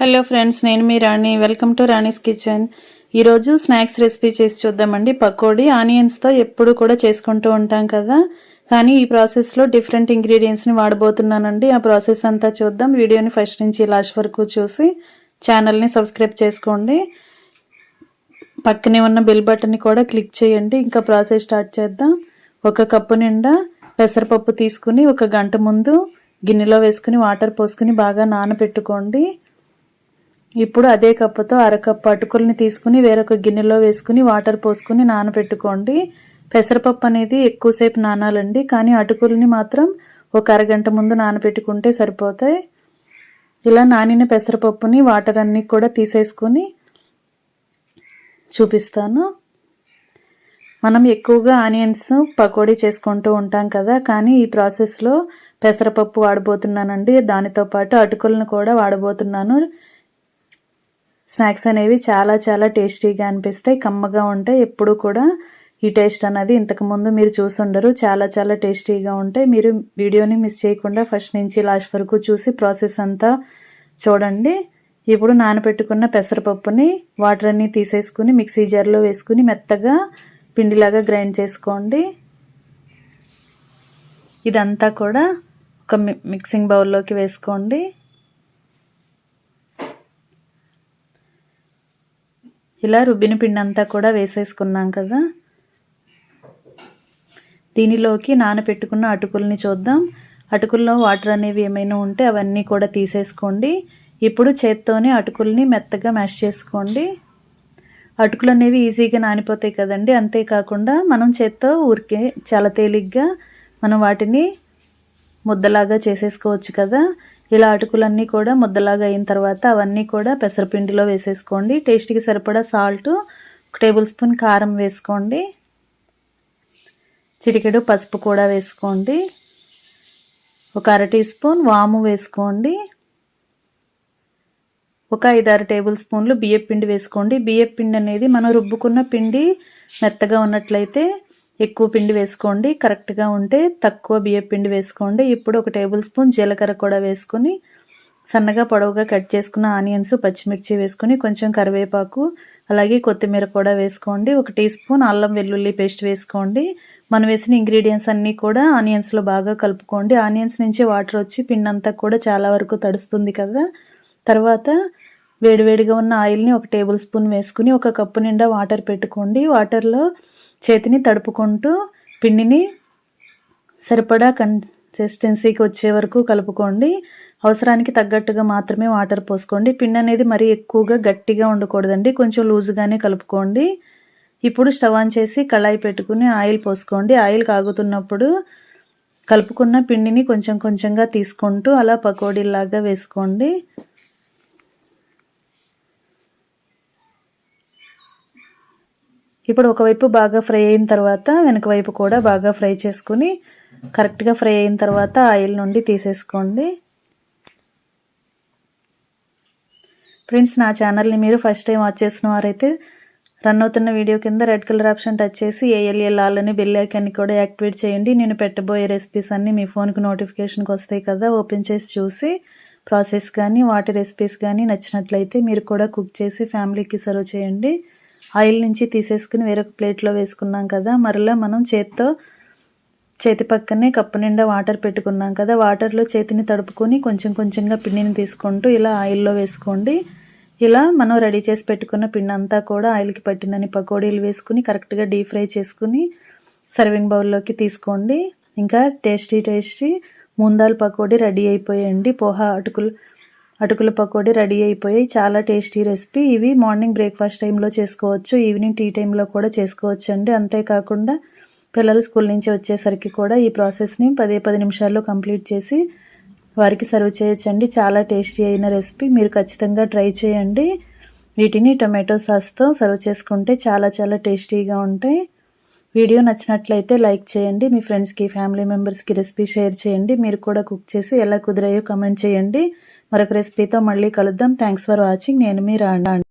Hello friends నేను మీ Rani. Welcome to Rani's kitchen. ఈరోజు snacks recipe చేసి చూద్దామండి. పకోడీ ఆనియన్స్తో ఎప్పుడు కూడా చేసుకుంటూ ఉంటాం కదా. కానీ ఈ ప్రాసెస్లో డిఫరెంట్ ఇంగ్రీడియంట్స్ని వాడబోతున్నానండి. ఆ ప్రాసెస్ అంతా చూద్దాం. వీడియోని ఫస్ట్ నుంచి లాస్ట్ వరకు చూసి ఛానల్ని సబ్స్క్రైబ్ చేసుకోండి. పక్కనే ఉన్న బెల్ బటన్ని కూడా క్లిక్ చేయండి. ఇంకా ప్రాసెస్ స్టార్ట్ చేద్దాం. ఒక కప్పు నిండా పెసరపప్పు తీసుకుని ఒక గంట ముందు గిన్నెలో వేసుకుని వాటర్ పోసుకుని బాగా నానబెట్టుకోండి. ఇప్పుడు అదే కప్పుతో అరకప్పు అటుకుల్ని తీసుకుని వేరొక గిన్నెలో వేసుకుని వాటర్ పోసుకుని నానబెట్టుకోండి. పెసరపప్పు అనేది ఎక్కువసేపు నానాలండి కానీ అటుకుల్ని మాత్రం ఒక అరగంట ముందు నానబెట్టుకుంటే సరిపోతాయి. ఇలా నానిన పెసరపప్పుని వాటర్ అన్నీ కూడా తీసేసుకొని చూపిస్తాను. మనం ఎక్కువగా ఆనియన్స్ పకోడీ చేసుకుంటూ ఉంటాం కదా కానీ ఈ ప్రాసెస్లో పెసరపప్పు వాడబోతున్నానండి. దానితో పాటు అటుకులను కూడా వాడబోతున్నాను. స్నాక్స్ అనేవి చాలా చాలా టేస్టీగా అనిపిస్తాయి కమ్మగా ఉంటాయి. ఎప్పుడు కూడా ఈ టేస్ట్ అనేది ఇంతకుముందు మీరు చూసుండరు. చాలా చాలా టేస్టీగా ఉంటాయి. మీరు వీడియోని మిస్ చేయకుండా ఫస్ట్ నుంచి లాస్ట్ వరకు చూసి ప్రాసెస్ అంతా చూడండి. ఇప్పుడు నానబెట్టుకున్న పెసరపప్పుని వాటర్ అన్నీ తీసేసుకుని మిక్సీ జార్లో వేసుకుని మెత్తగా పిండిలాగా గ్రైండ్ చేసుకోండి. ఇదంతా కూడా ఒక మిక్సింగ్ బౌల్లోకి వేసుకోండి. ఇలా రుబ్బిన పిండి అంతా కూడా వేసేసుకున్నాం కదా. దీనిలోకి నానపెట్టుకున్న అటుకుల్ని చూద్దాం. అటుకుల్లో వాటర్ అనేవి ఏమైనా ఉంటే అవన్నీ కూడా తీసేసుకోండి. ఇప్పుడు చేత్తోనే అటుకుల్ని మెత్తగా మ్యాష్ చేసుకోండి. అటుకులు అనేవి ఈజీగా నానిపోతాయి కదండి. అంతేకాకుండా మనం చేత్తో ఊరికే చాలా తేలిగ్గా మనం వాటిని ముద్దలాగా చేసేసుకోవచ్చు కదా. ఇలా అటుకులన్నీ కూడా ముద్దలాగా అయిన తర్వాత అవన్నీ కూడా పెసరపిండిలో వేసేసుకోండి. టేస్ట్కి సరిపడా సాల్ట్ ఒక టేబుల్ స్పూన్ కారం వేసుకోండి. చిటికెడు పసుపు కూడా వేసుకోండి. ఒక అర టీ స్పూన్ వాము వేసుకోండి. ఒక ఐదారు టేబుల్ స్పూన్లు బియ్యపిండి వేసుకోండి. బియ్యపిండి అనేది మనం రుబ్బుకున్న పిండి మెత్తగా ఉన్నట్లయితే ఎక్కువ పిండి వేసుకోండి. కరెక్ట్గా ఉంటే తక్కువ బియ్య పిండి వేసుకోండి. ఇప్పుడు ఒక టేబుల్ స్పూన్ జీలకర్ర కూడా వేసుకొని సన్నగా పొడవుగా కట్ చేసుకున్న ఆనియన్స్ పచ్చిమిర్చి వేసుకొని కొంచెం కరివేపాకు అలాగే కొత్తిమీర కూడా వేసుకోండి. ఒక టీ స్పూన్ అల్లం వెల్లుల్లి పేస్ట్ వేసుకోండి. మనం వేసిన ఇంగ్రీడియంట్స్ అన్నీ కూడా ఆనియన్స్లో బాగా కలుపుకోండి. ఆనియన్స్ నుంచి వాటర్ వచ్చి పిండి అంతా కూడా చాలా వరకు తడుస్తుంది కదా. తర్వాత వేడివేడిగా ఉన్న ఆయిల్ని ఒక టేబుల్ స్పూన్ వేసుకుని ఒక కప్పు నిండా వాటర్ పెట్టుకోండి. వాటర్లో చేతిని తడుపుకుంటూ పిండిని సరిపడా కన్సిస్టెన్సీకి వచ్చే వరకు కలుపుకోండి. అవసరానికి తగ్గట్టుగా మాత్రమే వాటర్ పోసుకోండి. పిండి అనేది మరీ ఎక్కువగా గట్టిగా ఉండకూడదండి. కొంచెం లూజుగానే కలుపుకోండి. ఇప్పుడు స్టవ్ ఆన్ చేసి కళాయి పెట్టుకుని ఆయిల్ పోసుకోండి. ఆయిల్ కాగుతున్నప్పుడు కలుపుకున్న పిండిని కొంచెం కొంచెంగా తీసుకుంటూ అలా పకోడీలాగా వేసుకోండి. ఇప్పుడు ఒకవైపు బాగా ఫ్రై అయిన తర్వాత వెనక వైపు కూడా బాగా ఫ్రై చేసుకుని కరెక్ట్గా ఫ్రై అయిన తర్వాత ఆయిల్ నుండి తీసేసుకోండి. ఫ్రెండ్స్ నా ఛానల్ని మీరు ఫస్ట్ టైం వాచ్ చేసిన వారైతే రన్ అవుతున్న వీడియో కింద రెడ్ కలర్ ఆప్షన్ టచ్ చేసి ఏఎల్ఎల్ ఆల్ని బెల్ ఐకాన్ని కూడా యాక్టివేట్ చేయండి. నేను పెట్టబోయే రెసిపీస్ అన్నీ మీ ఫోన్కి నోటిఫికేషన్కి వస్తాయి కదా ఓపెన్ చేసి చూసి ప్రాసెస్ కానీ వాటి రెసిపీస్ కానీ నచ్చినట్లయితే మీరు కూడా కుక్ చేసి ఫ్యామిలీకి సర్వ్ చేయండి. ఆయిల్ నుంచి తీసేసుకుని వేరొక ప్లేట్లో వేసుకున్నాం కదా మరలా మనం చేత్తో చేతి పక్కనే కప్పు నిండా వాటర్ పెట్టుకున్నాం కదా వాటర్లో చేతిని తడుపుకొని కొంచెం కొంచెంగా పిండిని తీసుకుంటూ ఇలా ఆయిల్లో వేసుకోండి. ఇలా మనం రెడీ చేసి పెట్టుకున్న పిండి అంతా కూడా ఆయిల్కి పట్టినని పకోడీలు వేసుకుని కరెక్ట్గా డీప్ ఫ్రై చేసుకుని సర్వింగ్ బౌల్లోకి తీసుకోండి. ఇంకా టేస్టీ టేస్టీ ముందాలు పకోడీ రెడీ అయిపోయాయండి పోహా అటుకులు అటుకుల పకోడీ రెడీ అయిపోయాయి. చాలా టేస్టీ రెసిపీ. ఇవి మార్నింగ్ బ్రేక్ఫాస్ట్ టైంలో చేసుకోవచ్చు ఈవినింగ్ టీ టైంలో కూడా చేసుకోవచ్చు అండి అంతేకాకుండా పిల్లలు స్కూల్ నుంచి వచ్చేసరికి కూడా ఈ ప్రాసెస్ని పదే పది నిమిషాల్లో కంప్లీట్ చేసి వారికి సర్వ్ చేయొచ్చండి. చాలా టేస్టీ అయిన రెసిపీ. మీరు ఖచ్చితంగా ట్రై చేయండి. వీటిని టొమాటో సాస్తో సర్వ్ చేసుకుంటే చాలా చాలా టేస్టీగా ఉంటాయి. వీడియో నచ్చినట్లయితే లైక్ చేయండి మీ ఫ్రెండ్స్కి ఫ్యామిలీ మెంబర్స్కి రెసిపీ షేర్ చేయండి మీరు కూడా కుక్ చేసి ఎలా కుదిరాయో కమెంట్ చేయండి. మరొక రెసిపీతో మళ్ళీ కలుద్దాం. థ్యాంక్స్ ఫర్ వాచింగ్ నేను మీరు రాండా